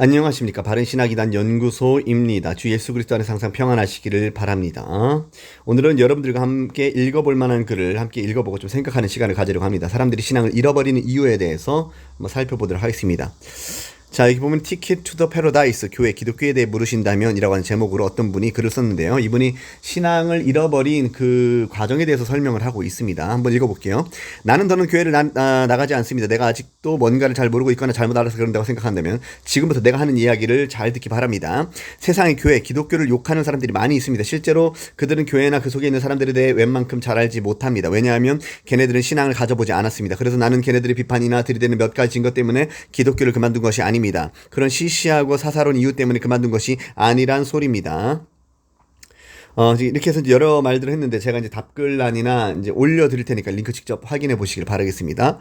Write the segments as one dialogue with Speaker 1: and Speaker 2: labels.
Speaker 1: 안녕하십니까. 바른신학이단 연구소입니다. 주 예수 그리스도 안에 항상 평안하시기를 바랍니다. 오늘은 여러분들과 함께 읽어볼 만한 글을 함께 읽어보고 좀 생각하는 시간을 가지려고 합니다. 사람들이 신앙을 잃어버리는 이유에 대해서 한번 살펴보도록 하겠습니다. 자, 여기 보면 티켓 투더 패러다이스 교회 기독교에 대해 물으신다면 이라고 하는 제목으로 어떤 분이 글을 썼는데요. 이분이 신앙을 잃어버린 그 과정에 대해서 설명을 하고 있습니다. 한번 읽어볼게요. 나는 더는 교회를 나, 아, 나가지 않습니다. 내가 아직도 뭔가를 잘 모르고 있거나 잘못 알아서 그런다고 생각한다면 지금부터 내가 하는 이야기를 잘 듣기 바랍니다. 세상의 교회, 기독교를 욕하는 사람들이 많이 있습니다. 실제로 그들은 교회나 그 속에 있는 사람들에 대해 웬만큼 잘 알지 못합니다. 왜냐하면 걔네들은 신앙을 가져보지 않았습니다. 그래서 나는 걔네들의 비판이나 들이대는 몇 가지 증거 때문에 기독교를 그만둔 것이 아닙니다. 아닙니다. 그런 시시하고 사사로운 이유 때문에 그만둔 것이 아니란 소리입니다. 어, 이렇게 해서 여러 말들을 했는데 제가 이제 답글란이나 이제 올려드릴 테니까 링크 직접 확인해 보시길 바라겠습니다.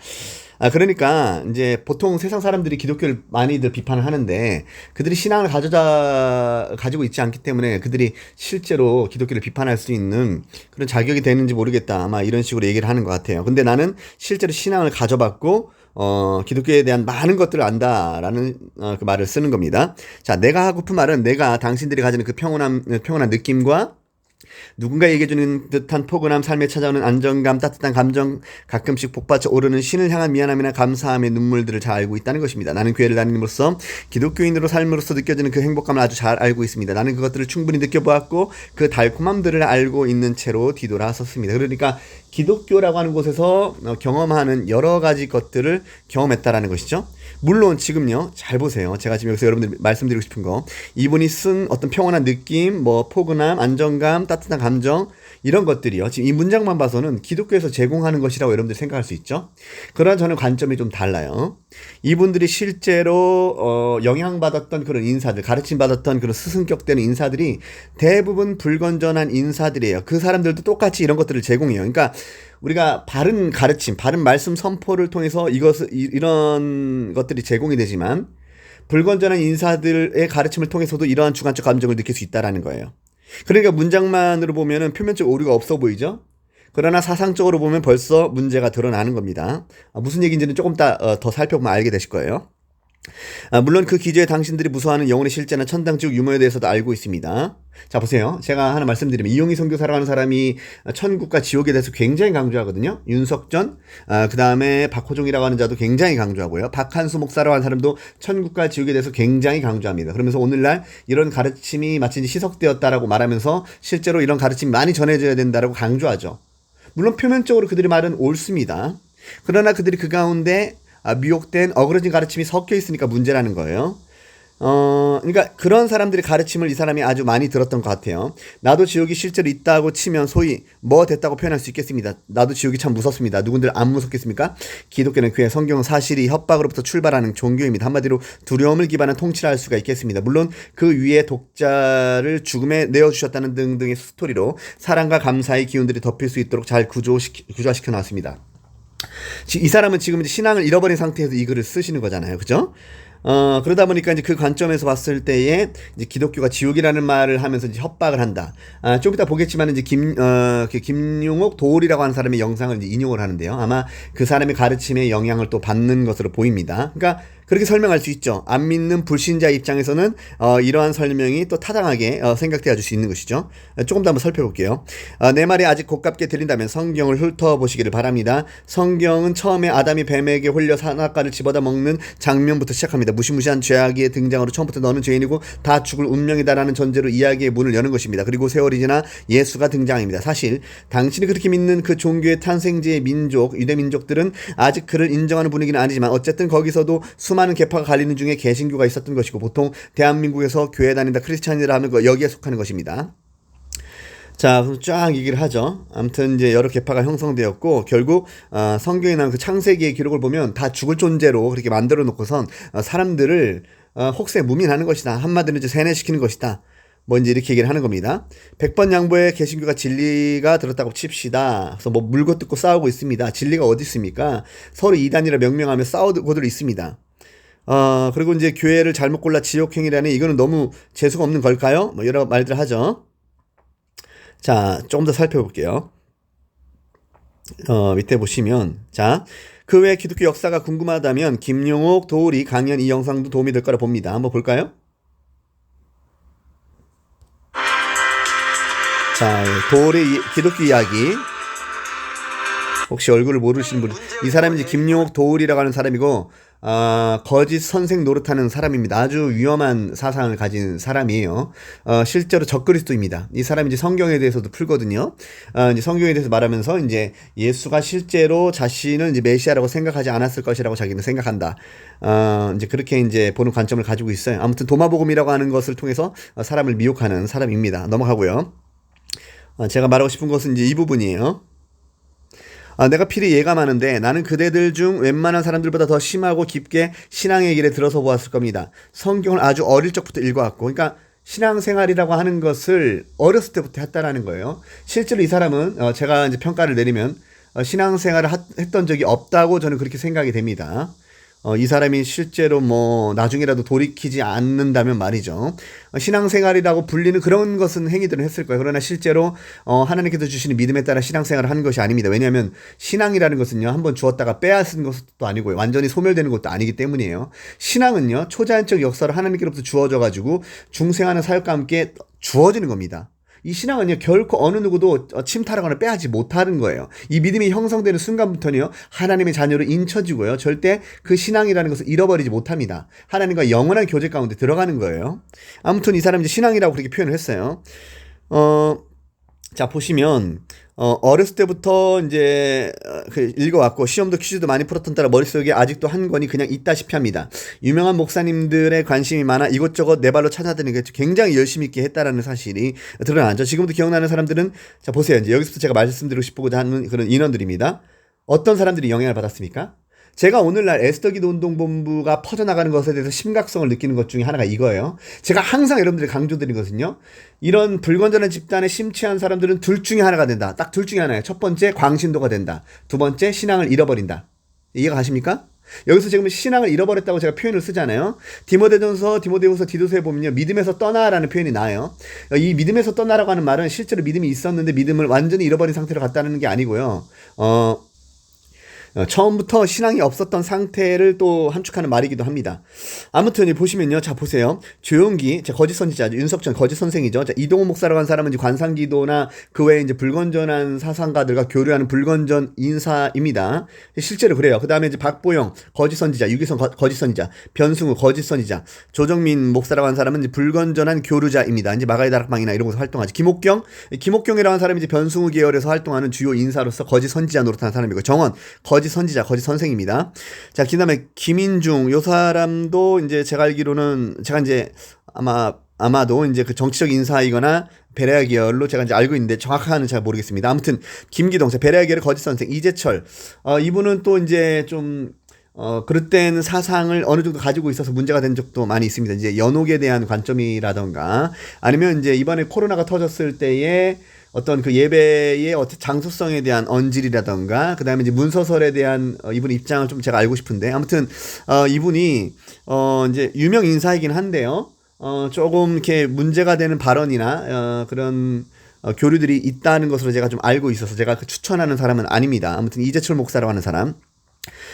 Speaker 1: 아, 그러니까 이제 보통 세상 사람들이 기독교를 많이들 비판을 하는데 그들이 신앙을 가져다, 가지고 있지 않기 때문에 그들이 실제로 기독교를 비판할 수 있는 그런 자격이 되는지 모르겠다. 아마 이런 식으로 얘기를 하는 것 같아요. 근데 나는 실제로 신앙을 가져봤고 어, 기독교에 대한 많은 것들을 안다라는 어, 그 말을 쓰는 겁니다. 자, 내가 하고픈 말은 내가 당신들이 가지는 그 평온함, 평온한 느낌과 누군가 얘기해 주는 듯한 포근함, 삶에 찾아오는 안정감, 따뜻한 감정, 가끔씩 복받쳐 오르는 신을 향한 미안함이나 감사함의 눈물들을 잘 알고 있다는 것입니다. 나는 교회를 다니므로써 기독교인으로 삶으로써 느껴지는 그 행복감을 아주 잘 알고 있습니다. 나는 그것들을 충분히 느껴보았고 그 달콤함들을 알고 있는 채로 뒤돌아섰습니다. 그러니까 기독교라고 하는 곳에서 어, 경험하는 여러 가지 것들을 경험했다라는 것이죠. 물론 지금요, 잘 보세요. 제가 지금 여기서 여러분들 말씀드리고 싶은 거. 이분이 쓴 어떤 평온한 느낌, 뭐 포근함, 안정감, 따뜻한 감정, 이런 것들이요. 지금 이 문장만 봐서는 기독교에서 제공하는 것이라고 여러분들 생각할 수 있죠. 그러나 저는 관점이 좀 달라요. 이분들이 실제로 어, 영향받았던 그런 인사들, 가르침 받았던 그런 스승격되는 인사들이 대부분 불건전한 인사들이에요. 그 사람들도 똑같이 이런 것들을 제공해요. 그러니까 우리가 바른 가르침, 바른 말씀 선포를 통해서 이것을 이런 것들이 제공이 되지만 불건전한 인사들의 가르침을 통해서도 이러한 주관적 감정을 느낄 수 있다라는 거예요. 그러니까 문장만으로 보면은 표면적 오류가 없어 보이죠? 그러나 사상적으로 보면 벌써 문제가 드러나는 겁니다. 아, 무슨 얘기인지는 조금 더, 어, 더 살펴보면 알게 되실 거예요. 아, 물론 그 기저에 당신들이 무서워하는 영혼의 실제나 천당 지옥 유머에 대해서도 알고 있습니다. 자 보세요. 제가 하나 말씀드리면 이용희 선교사라고 하는 사람이 천국과 지옥에 대해서 굉장히 강조하거든요. 윤석전, 아, 그 다음에 박호종이라고 하는 자도 굉장히 강조하고요. 박한수 목사라고 하는 사람도 천국과 지옥에 대해서 굉장히 강조합니다. 그러면서 오늘날 이런 가르침이 마치 시석되었다라고 말하면서 실제로 이런 가르침이 많이 전해져야 된다라고 강조하죠. 물론 표면적으로 그들의 말은 옳습니다. 그러나 그들이 그 가운데 아, 미혹된 어그러진 가르침이 섞여 있으니까 문제라는 거예요. 어, 그러니까 그런 사람들의 가르침을 이 사람이 아주 많이 들었던 것 같아요. 나도 지옥이 실제로 있다고 치면 소위 뭐 됐다고 표현할 수 있겠습니다. 나도 지옥이 참 무섭습니다. 누군들 안 무섭겠습니까? 기독교는 그의 성경은 사실이 협박으로부터 출발하는 종교입니다. 한마디로 두려움을 기반한 통치를 할 수가 있겠습니다. 물론 그 위에 독자를 죽음에 내어주셨다는 등등의 스토리로 사랑과 감사의 기운들이 덮일 수 있도록 잘 구조시키, 구조화시켜 놨습니다. 이 사람은 지금 이제 신앙을 잃어버린 상태에서 이 글을 쓰시는 거잖아요. 그죠? 어, 그러다 보니까 이제 그 관점에서 봤을 때에 이제 기독교가 지옥이라는 말을 하면서 이제 협박을 한다. 아, 좀 이따 보겠지만 이제 김, 어, 그 김용옥 도울이라고 하는 사람의 영상을 인용을 하는데요. 아마 그 사람의 가르침에 영향을 또 받는 것으로 보입니다. 그러니까 그렇게 설명할 수 있죠. 안 믿는 불신자 입장에서는 어, 이러한 설명이 또 타당하게 어, 생각되어 줄 수 있는 것이죠. 어, 조금 더 한번 살펴볼게요. 어, 내 말이 아직 고깝게 들린다면 성경을 훑어보시기를 바랍니다. 성경은 처음에 아담이 뱀에게 홀려 산악과를 집어다 먹는 장면부터 시작합니다. 무시무시한 죄악의 등장으로 처음부터 너는 죄인이고 다 죽을 운명이다라는 전제로 이야기의 문을 여는 것입니다. 그리고 세월이 지나 예수가 등장합니다. 사실 당신이 그렇게 믿는 그 종교의 탄생지의 민족, 유대 민족들은 아직 그를 인정하는 분위기는 아니지만 어쨌든 거기서도 수 수많은 계파가 갈리는 중에 개신교가 있었던 것이고 보통 대한민국에서 교회 다닌다 크리스찬이라 하면 그 여기에 속하는 것입니다. 자, 그럼 쫙 얘기를 하죠. 아무튼 이제 여러 계파가 형성되었고 결국 어, 성경에 나온 그 창세기의 기록을 보면 다 죽을 존재로 그렇게 만들어 놓고선 어, 사람들을 어, 혹세 무민하는 것이다. 한마디로 이제 세뇌시키는 것이다. 뭐 이제 이렇게 얘기를 하는 겁니다. 100번 양보에 개신교가 진리가 들었다고 칩시다. 그래서 뭐 물고 뜯고 싸우고 있습니다. 진리가 어디 있습니까? 서로 이단이라 명명하며 싸우고들 있습니다. 어, 그리고 이제 교회를 잘못 골라 지옥행이라니 이거는 너무 재수가 없는 걸까요? 뭐 여러 말들 하죠. 자, 조금 더 살펴볼게요. 어, 밑에 보시면, 자, 그 외 기독교 역사가 궁금하다면 김용옥, 도우리, 강연 이 영상도 도움이 될 거라 봅니다. 한번 볼까요? 자, 도우리 이- 기독교 이야기. 혹시 얼굴을 모르시는 분, 이 사람이 김용옥 도울이라고 하는 사람이고, 아, 거짓 선생 노릇하는 사람입니다. 아주 위험한 사상을 가진 사람이에요. 어, 실제로 적그리스도입니다. 이 사람이 이제 성경에 대해서도 풀거든요. 어, 이제 성경에 대해서 말하면서 이제 예수가 실제로 자신을 이제 메시아라고 생각하지 않았을 것이라고 자기는 생각한다. 어, 이제 그렇게 이제 보는 관점을 가지고 있어요. 아무튼 도마복음이라고 하는 것을 통해서 어, 사람을 미혹하는 사람입니다. 넘어가고요. 어, 제가 말하고 싶은 것은 이제 이 부분이에요. 아, 내가 필히 예감하는데 나는 그대들 중 웬만한 사람들보다 더 심하고 깊게 신앙의 길에 들어서 보았을 겁니다. 성경을 아주 어릴 적부터 읽어왔고, 그러니까 신앙생활이라고 하는 것을 어렸을 때부터 했다라는 거예요. 실제로 이 사람은 어, 제가 이제 평가를 내리면 어, 신앙생활을 하- 했던 적이 없다고 저는 그렇게 생각이 됩니다. 어, 이 사람이 실제로 뭐 나중에라도 돌이키지 않는다면 말이죠. 어, 신앙생활이라고 불리는 그런 것은 행위들은 했을 거예요. 그러나 실제로 어, 하나님께서 주시는 믿음에 따라 신앙생활을 하는 것이 아닙니다. 왜냐하면 신앙이라는 것은요 한번 주었다가 빼앗은 것도 아니고요. 완전히 소멸되는 것도 아니기 때문이에요. 신앙은요 초자연적 역사로 하나님께로부터 주어져 가지고 중생하는 사역과 함께 주어지는 겁니다. 이 신앙은요 결코 어느 누구도 어, 침탈하거나 빼앗지 못하는 거예요. 이 믿음이 형성되는 순간부터는요 하나님의 자녀로 인쳐지고요 절대 그 신앙이라는 것을 잃어버리지 못합니다. 하나님과 영원한 교제 가운데 들어가는 거예요. 아무튼 이 사람이 신앙이라고 그렇게 표현을 했어요. 어, 자 보시면 어, 어렸을 때부터 이제 어, 그 읽어왔고 시험도 퀴즈도 많이 풀었던 따라 머릿속에 아직도 한 권이 그냥 있다시피 합니다. 유명한 목사님들의 관심이 많아 이것저것 내 발로 찾아드는 게 굉장히 열심히 있게 했다라는 사실이 드러나죠. 지금도 기억나는 사람들은 자 보세요. 이제 여기서부터 제가 말씀드리고 싶고자 하는 그런 인원들입니다. 어떤 사람들이 영향을 받았습니까? 제가 오늘날 에스더 기도 운동본부가 퍼져나가는 것에 대해서 심각성을 느끼는 것 중에 하나가 이거예요. 제가 항상 여러분들이 강조드린 것은요. 이런 불건전한 집단에 심취한 사람들은 둘 중에 하나가 된다. 딱 둘 중에 하나예요. 첫 번째 광신도가 된다. 두 번째 신앙을 잃어버린다. 이해가 가십니까? 여기서 지금 신앙을 잃어버렸다고 제가 표현을 쓰잖아요. 디모데전서, 디모데후서, 디도서에 보면요. 믿음에서 떠나라는 표현이 나요. 이 믿음에서 떠나라고 하는 말은 실제로 믿음이 있었는데 믿음을 완전히 잃어버린 상태로 갔다는 게 아니고요. 어, 어, 처음부터 신앙이 없었던 상태를 또 함축하는 말이기도 합니다. 아무튼 보시면요. 자 보세요. 조용기, 자, 거짓 선지자, 윤석천 거짓 선생이죠. 자, 이동호 목사라고 하는 사람은 이제 관상기도나 그 외에 이제 불건전한 사상가들과 교류하는 불건전 인사입니다. 실제로 그래요. 그 다음에 이제 박보영 거짓 선지자, 유기성 거, 거짓 선지자, 변승우 거짓 선지자, 조정민 목사라고 하는 사람은 이제 불건전한 교류자입니다. 이제 마가의 다락방이나 이런 곳에서 활동하지. 김옥경, 김옥경이라고 하는 사람이 이제 변승우 계열에서 활동하는 주요 인사로서 거짓 선지자 노릇하는 사람이고 정원 거짓 선지자, 거짓 선생입니다. 자, 그 다음에 김인중 요 사람도 이제 제가 알기로는 제가 이제 아마 아마도 이제 그 정치적 인사이거나 베레아 계열로 제가 이제 알고 있는데 정확한은 잘 모르겠습니다. 아무튼 김기동, 베레아 계열의 거짓 선생 이재철 어, 이분은 또 이제 좀 어, 그릇된 사상을 어느 정도 가지고 있어서 문제가 된 적도 많이 있습니다. 이제 연옥에 대한 관점이라던가 아니면 이제 이번에 코로나가 터졌을 때에 어떤 그 예배의 어떤 장소성에 대한 언질이라던가 그다음에 이제 문서설에 대한 어, 이분 입장을 좀 제가 알고 싶은데 아무튼 어, 이분이 어, 이제 유명 인사이긴 한데요. 어, 조금 이렇게 문제가 되는 발언이나 어, 그런 어, 교류들이 있다는 것으로 제가 좀 알고 있어서 제가 그 추천하는 사람은 아닙니다. 아무튼 이재철 목사라고 하는 사람.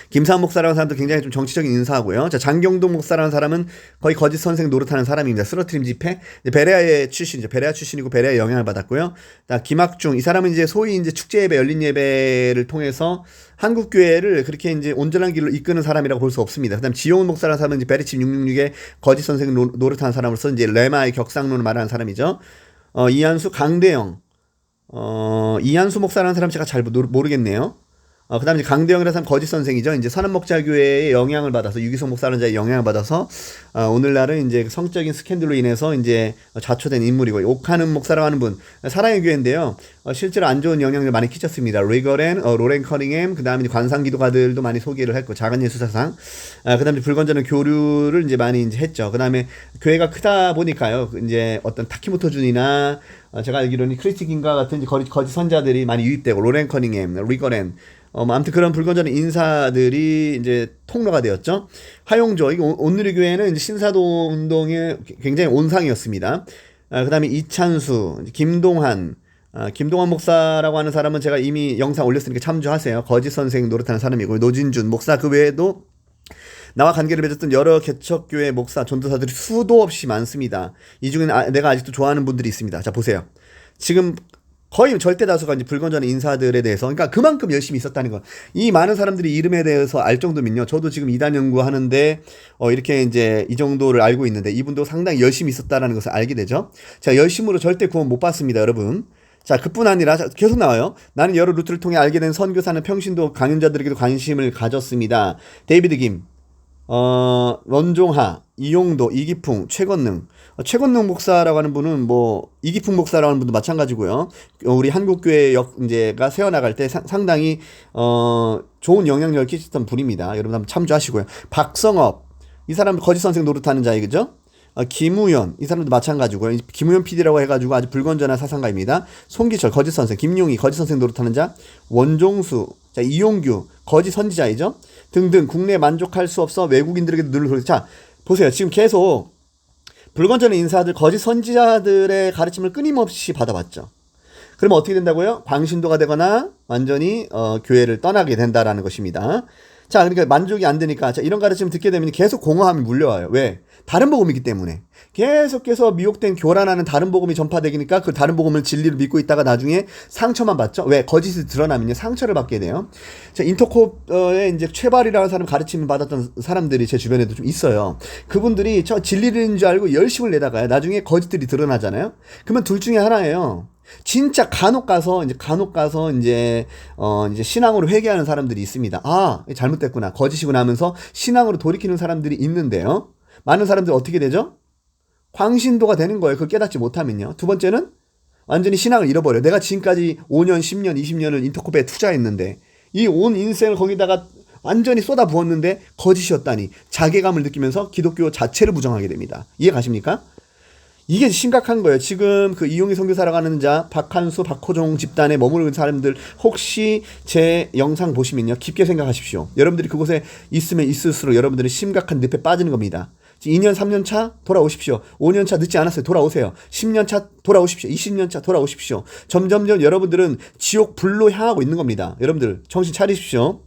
Speaker 1: 김사한 목사라는 사람도 굉장히 좀 정치적인 인사하고요. 자, 장경동 목사라는 사람은 거의 거짓 선생 노릇하는 사람입니다. 쓰러트림 집회. 베레아의 출신이죠. 베레아 출신이고 베레아 영향을 받았고요. 자, 김학중. 이 사람은 이제 소위 이제 축제 예배, 열린 예배를 통해서 한국 교회를 그렇게 이제 온전한 길로 이끄는 사람이라고 볼 수 없습니다. 그다음 지용훈 목사라는 사람은 이제 베리칩 666의 거짓 선생 노, 노릇하는 사람으로서 이제 레마의 격상론을 말하는 사람이죠. 어, 이한수 강대영. 어, 이한수 목사라는 사람 제가 잘 모르- 모르겠네요. 어, 그 다음에 강대영이라는 사람 거짓 선생이죠. 이제 선한목자교회의 영향을 받아서, 유기성 목사라는 자의 영향을 받아서, 어, 오늘날은 이제 성적인 스캔들로 인해서 이제 자초된 인물이고, 옥하는 목사라고 하는 분, 사랑의 교회인데요. 어, 실제로 안 좋은 영향을 많이 끼쳤습니다. 리거렌, 어, 로렌 커닝햄, 그 다음에 관상 기도가들도 많이 소개를 했고, 작은 예수사상, 아, 그 다음에 불건전한 교류를 이제 많이 이제 했죠. 그 다음에 교회가 크다 보니까요. 이제 어떤 타키모토 준이나 어, 제가 알기로는 크리스티긴과 같은 거짓 선자들이 많이 유입되고 로렌 커닝햄, 리거렌 어, 뭐 아무튼 그런 불건전한 인사들이 이제 통로가 되었죠. 하용조, 이게 오- 온누리 교회는 이제 신사도 운동의 굉장히 온상이었습니다. 아, 그 다음에 이찬수, 김동한, 아, 김동환 목사라고 하는 사람은 제가 이미 영상 올렸으니까 참조하세요. 거짓 선생 노릇하는 사람이고 노진준 목사 그 외에도 나와 관계를 맺었던 여러 개척교회 목사 전도사들이 수도 없이 많습니다. 이 중에는 아, 내가 아직도 좋아하는 분들이 있습니다. 자 보세요. 지금 거의 절대 다수가 이제 불건전한 인사들에 대해서 그러니까 그만큼 열심히 있었다는 거. 이 많은 사람들이 이름에 대해서 알 정도면요. 저도 지금 이단 연구하는데 어 이렇게 이제 이 정도를 알고 있는데 이분도 상당히 열심히 있었다라는 것을 알게 되죠. 자, 열심으로 절대 구원 못 받습니다, 여러분. 자, 그뿐 아니라 자, 계속 나와요. 나는 여러 루트를 통해 알게 된 선교사는 평신도 강연자들에게도 관심을 가졌습니다. 데이비드 김, 어, 원종하, 이용도, 이기풍, 최건능. 어, 최건능 목사라고 하는 분은 뭐 이기풍 목사라고 하는 분도 마찬가지고요. 어, 우리 한국교회 역 이제가 세워나갈 때 상, 상당히 어, 좋은 영향력을 끼쳤던 분입니다. 여러분 한번 참조하시고요. 박성업 이 사람 거짓 선생 노릇하는 자이 그죠? 어, 김우현 이 사람도 마찬가지고요. 김우현 PD라고 해가지고 아주 불건전한 사상가입니다. 송기철 거짓 선생, 김용희 거짓 선생 노릇하는 자, 원종수, 자 이용규 거짓 선지자이죠. 등등 국내 만족할 수 없어 외국인들에게 늘 그러죠. 자 보세요. 지금 계속 불건전한 인사들 거짓 선지자들의 가르침을 끊임없이 받아왔죠. 그러면 어떻게 된다고요? 광신도가 되거나 완전히 어, 교회를 떠나게 된다라는 것입니다. 자, 그러니까 만족이 안 되니까 자, 이런 가르침을 듣게 되면 계속 공허함이 물려와요. 왜? 다른 복음이기 때문에. 계속해서 미혹된 교란하는 다른 복음이 전파되니까 그 다른 복음을 진리를 믿고 있다가 나중에 상처만 받죠. 왜? 거짓이 드러나면요. 상처를 받게 돼요. 자, 인터콥에 이제 최발이라는 사람 가르침을 받았던 사람들이 제 주변에도 좀 있어요. 그분들이 저 진리인 줄 알고 열심을 내다가요. 나중에 거짓들이 드러나잖아요. 그러면 둘 중에 하나예요. 진짜 간혹 가서 이제 간혹 가서 이제 어 이제 신앙으로 회개하는 사람들이 있습니다. 아 잘못됐구나 거짓이구나 하면서 신앙으로 돌이키는 사람들이 있는데요. 많은 사람들 어떻게 되죠? 광신도가 되는 거예요. 그걸 깨닫지 못하면요. 두 번째는 완전히 신앙을 잃어버려. 내가 지금까지 5년, 10년, 20년을 인터코페에 투자했는데 이 온 인생을 거기다가 완전히 쏟아 부었는데 거짓이었다니 자괴감을 느끼면서 기독교 자체를 부정하게 됩니다. 이해 가십니까? 이게 심각한 거예요. 지금 그 이용희 선교사라고 하는 자, 박한수, 박호종 집단에 머무르는 사람들 혹시 제 영상 보시면요. 깊게 생각하십시오. 여러분들이 그곳에 있으면 있을수록 여러분들은 심각한 늪에 빠지는 겁니다. 2년, 3년 차 돌아오십시오. 5년 차 늦지 않았어요. 돌아오세요. 10년 차 돌아오십시오. 20년 차 돌아오십시오. 점점점 여러분들은 지옥 불로 향하고 있는 겁니다. 여러분들 정신 차리십시오.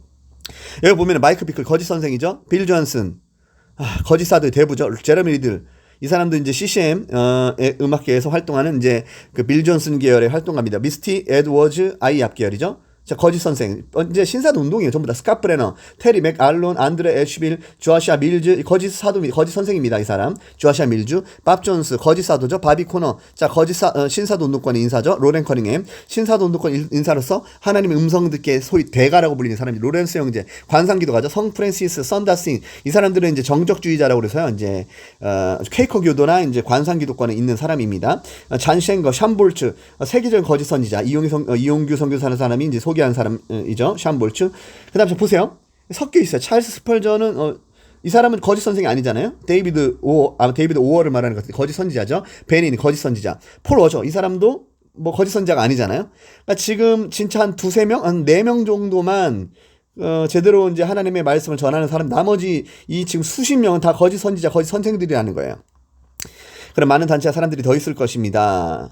Speaker 1: 여기 보면 마이크 비클 거짓 선생이죠. 빌 존슨. 아, 거짓 사드 대부죠. 제레미 리들. 이 사람도 이제 CCM 어, 음악계에서 활동하는 이제 그 빌 존슨 계열의 활동가입니다. 미스티 에드워즈 아이압 계열이죠. 자, 거짓 선생. 어, 이제 신사도 운동이에요. 전부 다 스카프레너, 테리 맥 알론, 안드레 애쉬빌, 주아시아 밀즈, 거짓 사도, 거짓 선생입니다. 이 사람. 주아시아 밀즈, 밥 존스, 거짓 사도죠. 바비 코너. 자, 거짓 사, 어, 신사도 운동권의 인사죠. 로렌 커닝햄. 신사도 운동권 인사로서 하나님의 음성 듣게 소위 대가라고 불리는 사람이 로렌스 형제, 관상 기도가죠. 성 프랜시스, 썬다싱. 이 사람들은 이제 정적주의자라고 그래서요. 이제, 어, 퀘이커 교도나 이제 관상 기도권에 있는 사람입니다. 어, 잔셴거, 샴볼츠, 어, 세계적인 거짓 선지자, 이용규 성, 어, 이용규 선교사는 사람이 이제 소 소개한 사람이죠. 샴볼츠. 그 다음에 보세요. 섞여 있어요. 찰스 스펄저는, 어, 이 사람은 거짓 선생이 아니잖아요. 데이비드 오, 아, 데이비드 오어를 말하는 것 같아요. 거짓 선지자죠. 베닌, 거짓 선지자. 폴 워저, 이 사람도 뭐 거짓 선지자가 아니잖아요. 그러니까 지금 진짜 한 두세 명, 한 네 명 정도만 어, 제대로 이제 하나님의 말씀을 전하는 사람, 나머지 이 지금 수십 명은 다 거짓 선지자, 거짓 선생들이라는 거예요. 그럼 많은 단체와 사람들이 더 있을 것입니다.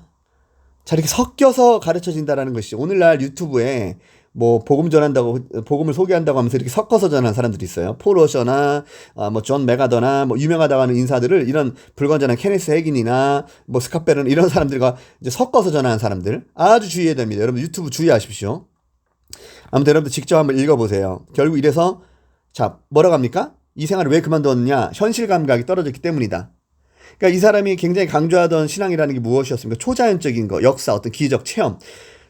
Speaker 1: 자, 이렇게 섞여서 가르쳐 진다라는 것이 오늘날 유튜브에 뭐 복음 전한다고 복음을 소개한다고 하면서 이렇게 섞어서 전하는 사람들이 있어요. 포로셔나 아, 뭐존 메가더나 뭐 유명하다고 하는 인사들을 이런 불건전한 케네스 헤긴이나 뭐 스카페른 이런 사람들과 이제 섞어서 전하는 사람들 아주 주의해야 됩니다. 여러분 유튜브 주의하십시오. 아무튼 여러분들 직접 한번 읽어보세요. 결국 이래서 자 뭐라고 합니까? 이 생활을 왜 그만뒀냐? 현실 감각이 떨어졌기 때문이다. 그러니까 이 사람이 굉장히 강조하던 신앙이라는 게 무엇이었습니까? 초자연적인 거, 역사, 어떤 기적, 체험.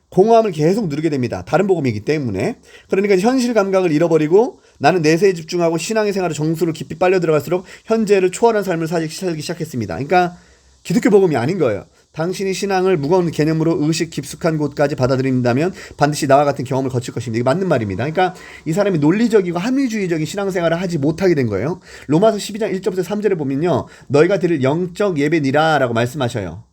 Speaker 1: 공허함을 계속 누르게 됩니다. 다른 복음이기 때문에. 그러니까 현실 감각을 잃어버리고 나는 내세에 집중하고 신앙의 생활을 정수를 깊이 빨려 들어갈수록 현재를 초월한 삶을 살기 시작했습니다. 그러니까 기독교 복음이 아닌 거예요. 당신이 신앙을 무거운 개념으로 의식 깊숙한 곳까지 받아들인다면 반드시 나와 같은 경험을 거칠 것입니다. 이게 맞는 말입니다. 그러니까 이 사람이 논리적이고 합리주의적인 신앙생활을 하지 못하게 된 거예요. 로마서 12장 1절부터 3절에 보면요. 너희가 드릴 영적 예배니라 라고 말씀하셔요.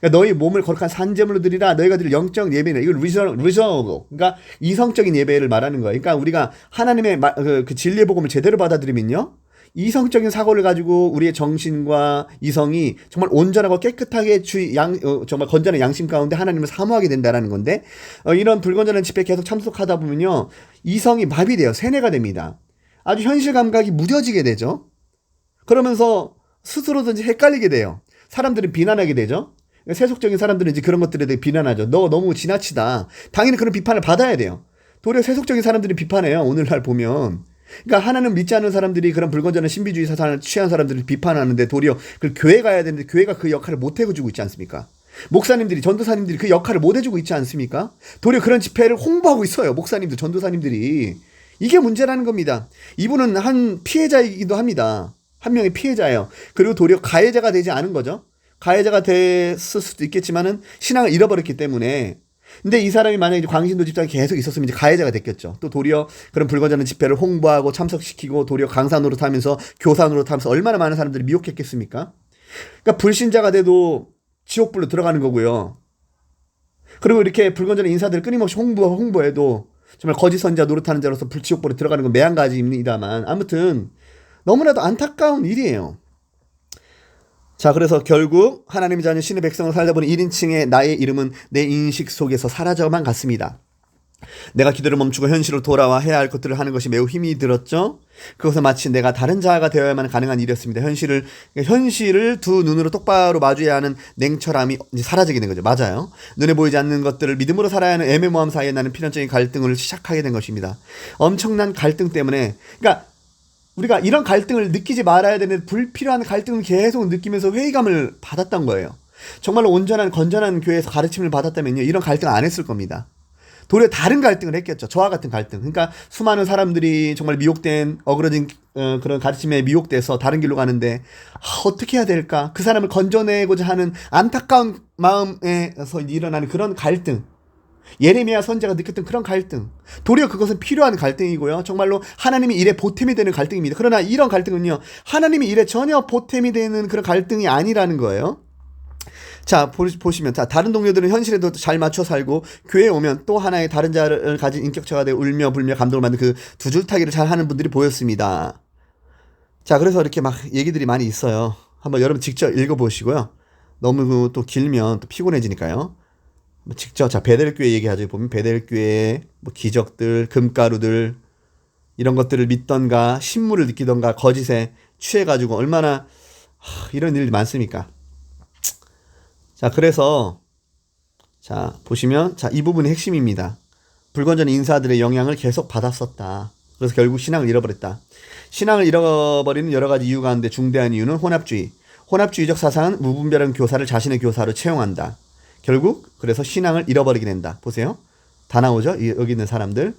Speaker 1: 그러니까 너희 몸을 거룩한 산재물로 드리라. 너희가 드릴 영적 예배는 이걸 리저널, 그러니까 이성적인 예배를 말하는 거예요. 그러니까 우리가 하나님의 그, 그 진리의 복음을 제대로 받아들이면요. 이성적인 사고를 가지고 우리의 정신과 이성이 정말 온전하고 깨끗하게 주, 양, 어, 정말 건전한 양심 가운데 하나님을 사모하게 된다라는 건데 어, 이런 불건전한 집회에 계속 참석하다 보면요 이성이 마비돼요 세뇌가 됩니다. 아주 현실 감각이 무뎌지게 되죠. 그러면서 스스로든지 헷갈리게 돼요. 사람들은 비난하게 되죠. 세속적인 사람들은 이제 그런 것들에 대해 비난하죠 너 너무 지나치다. 당연히 그런 비판을 받아야 돼요. 도리어 세속적인 사람들이 비판해요. 오늘날 보면 그러니까 하나님 믿지 않는 사람들이 그런 불건전한 신비주의 사상을 취한 사람들을 비판하는데 도리어 그 교회 가야 되는데 교회가 그 역할을 못 해주고 있지 않습니까? 목사님들이 전도사님들이 그 역할을 못 해주고 있지 않습니까? 도리어 그런 집회를 홍보하고 있어요. 목사님들 전도사님들이 이게 문제라는 겁니다. 이분은 한 피해자이기도 합니다. 한 명의 피해자예요. 그리고 도리어 가해자가 되지 않은 거죠. 가해자가 됐을 수도 있겠지만은 신앙을 잃어버렸기 때문에 근데 이 사람이 만약에 광신도 집단에 계속 있었으면 이제 가해자가 됐겠죠. 또 도리어 그런 불건전한 집회를 홍보하고 참석시키고 도리어 강사 노릇하면서 교사 노릇하면서 얼마나 많은 사람들이 미혹했겠습니까? 그러니까 불신자가 돼도 지옥불로 들어가는 거고요. 그리고 이렇게 불건전한 인사들을 끊임없이 홍보 홍보해도 정말 거짓 선자 노릇하는 자로서 불지옥불에 들어가는 건 매한가지입니다만 아무튼 너무나도 안타까운 일이에요. 자, 그래서 결국 하나님의 자녀 신의 백성을 살다 보니 1인칭의 나의 이름은 내 인식 속에서 사라져만 갔습니다. 내가 기도를 멈추고 현실로 돌아와 해야 할 것들을 하는 것이 매우 힘이 들었죠. 그것은 마치 내가 다른 자아가 되어야만 가능한 일이었습니다. 현실을 현실을 두 눈으로 똑바로 마주해야 하는 냉철함이 이제 사라지게 된 거죠. 맞아요. 눈에 보이지 않는 것들을 믿음으로 살아야 하는 애매모함 사이에 나는 필연적인 갈등을 시작하게 된 것입니다. 엄청난 갈등 때문에 그러니까 우리가 이런 갈등을 느끼지 말아야 되는 불필요한 갈등을 계속 느끼면서 회의감을 받았던 거예요. 정말로 온전한 건전한 교회에서 가르침을 받았다면요. 이런 갈등 안 했을 겁니다. 도리어 다른 갈등을 했겠죠. 저와 같은 갈등. 그러니까 수많은 사람들이 정말 미혹된 어그러진 어, 그런 가르침에 미혹돼서 다른 길로 가는데 아, 어떻게 해야 될까? 그 사람을 건져내고자 하는 안타까운 마음에서 일어나는 그런 갈등. 예레미야 선자가 느꼈던 그런 갈등. 도리어 그것은 필요한 갈등이고요. 정말로 하나님이 일에 보탬이 되는 갈등입니다. 그러나 이런 갈등은요. 하나님이 일에 전혀 보탬이 되는 그런 갈등이 아니라는 거예요. 자, 보시면, 자, 다른 동료들은 현실에도 잘 맞춰 살고, 교회에 오면 또 하나의 다른 자를 가진 인격체가 되어 울며 불며 감동을 받는 그 두 줄타기를 잘 하는 분들이 보였습니다. 자, 그래서 이렇게 막 얘기들이 많이 있어요. 한번 여러분 직접 읽어 보시고요. 너무 또 길면 또 피곤해지니까요. 뭐 직접, 자, 베델교회 얘기하죠. 보면 베델교회의 뭐 기적들, 금가루들, 이런 것들을 믿던가, 신물을 느끼던가, 거짓에 취해가지고 얼마나 하, 이런 일이 많습니까? 자, 그래서 자, 보시면 자, 이 부분이 핵심입니다. 불건전 인사들의 영향을 계속 받았었다. 그래서 결국 신앙을 잃어버렸다. 신앙을 잃어버리는 여러 가지 이유가 있는데 중대한 이유는 혼합주의. 혼합주의적 사상은 무분별한 교사를 자신의 교사로 채용한다. 결국 그래서 신앙을 잃어버리게 된다. 보세요. 다 나오죠? 여기 있는 사람들.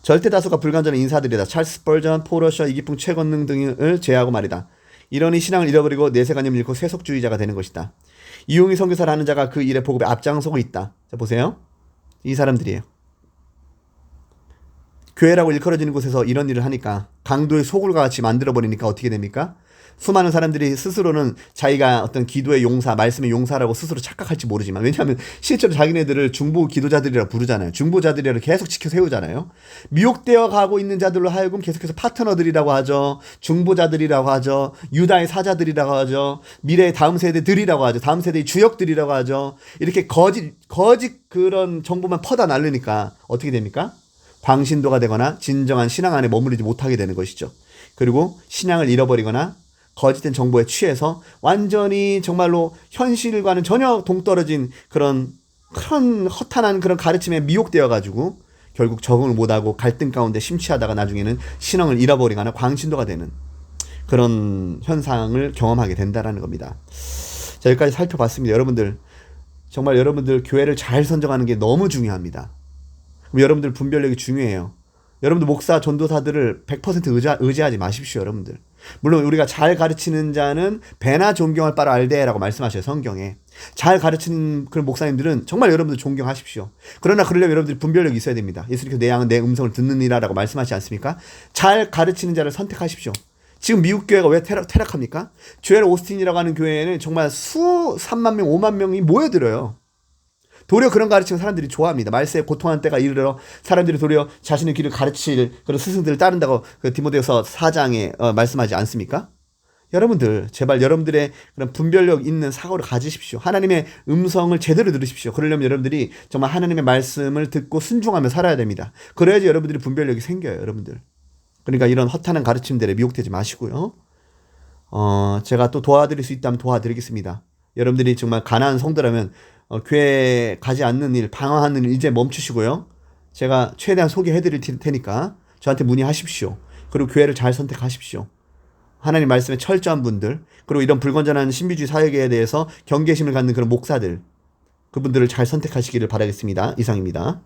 Speaker 1: 절대 다수가 불건전한 인사들이다. 찰스 뻘전, 포러셔, 이기풍, 최건능 등을 제외하고 말이다. 이러니 신앙을 잃어버리고 내세관념을 잃고 세속주의자가 되는 것이다. 이용희 선교사라는 자가 그 일에 보급에 앞장서고 있다. 자, 보세요. 이 사람들이에요. 교회라고 일컬어지는 곳에서 이런 일을 하니까 강도의 소굴과 같이 만들어버리니까 어떻게 됩니까? 수많은 사람들이 스스로는 자기가 어떤 기도의 용사, 말씀의 용사라고 스스로 착각할지 모르지만 왜냐하면 실제로 자기네들을 중보 기도자들이라 부르잖아요. 중보자들이라 계속 지켜 세우잖아요. 미혹되어 가고 있는 자들로 하여금 계속해서 파트너들이라고 하죠. 중보자들이라고 하죠. 유다의 사자들이라고 하죠. 미래의 다음 세대들이라고 하죠. 다음 세대의 주역들이라고 하죠. 이렇게 거짓 거짓 그런 정보만 퍼다 날르니까 어떻게 됩니까? 광신도가 되거나 진정한 신앙 안에 머무르지 못하게 되는 것이죠. 그리고 신앙을 잃어버리거나 거짓된 정보에 취해서 완전히 정말로 현실과는 전혀 동떨어진 그런 그런 허탄한 그런 가르침에 미혹되어 가지고 결국 적응을 못하고 갈등 가운데 심취하다가 나중에는 신앙을 잃어버리거나 광신도가 되는 그런 현상을 경험하게 된다라는 겁니다. 자, 여기까지 살펴봤습니다. 여러분들 정말 여러분들 교회를 잘 선정하는 게 너무 중요합니다. 여러분들 분별력이 중요해요. 여러분들 목사 전도사들을 100% 의지, 의지하지 마십시오, 여러분들. 물론 우리가 잘 가르치는 자는 배나 존경할 바를 알되라고 말씀하셔요, 성경에. 잘 가르치는 그런 목사님들은 정말 여러분들 존경하십시오. 그러나 그러려면 여러분들이 분별력이 있어야 됩니다. 예수님께서 내 양은 내 음성을 듣느니라라고 말씀하시지 않습니까? 잘 가르치는 자를 선택하십시오. 지금 미국 교회가 왜 퇴락, 퇴락합니까? 조엘 오스틴이라고 하는 교회에는 정말 수 3만 명, 5만 명이 모여들어요. 도리어 그런 가르치면 사람들이 좋아합니다. 말세에 고통한 때가 이르러 사람들이 도리어 자신의 길을 가르칠 그런 스승들을 따른다고 그 디모데후서 4장에 어, 말씀하지 않습니까? 여러분들 제발 여러분들의 그런 분별력 있는 사고를 가지십시오. 하나님의 음성을 제대로 들으십시오. 그러려면 여러분들이 정말 하나님의 말씀을 듣고 순종하며 살아야 됩니다. 그래야지 여러분들이 분별력이 생겨요, 여러분들. 그러니까 이런 허탄한 가르침들에 미혹되지 마시고요. 어, 제가 또 도와드릴 수 있다면 도와드리겠습니다. 여러분들이 정말 가난한 성도라면 어, 교회 가지 않는 일, 방황하는 일 이제 멈추시고요. 제가 최대한 소개해 드릴 테- 테니까 저한테 문의하십시오. 그리고 교회를 잘 선택하십시오. 하나님 말씀에 철저한 분들, 그리고 이런 불건전한 신비주의 사역에 대해서 경계심을 갖는 그런 목사들, 그분들을 잘 선택하시기를 바라겠습니다. 이상입니다.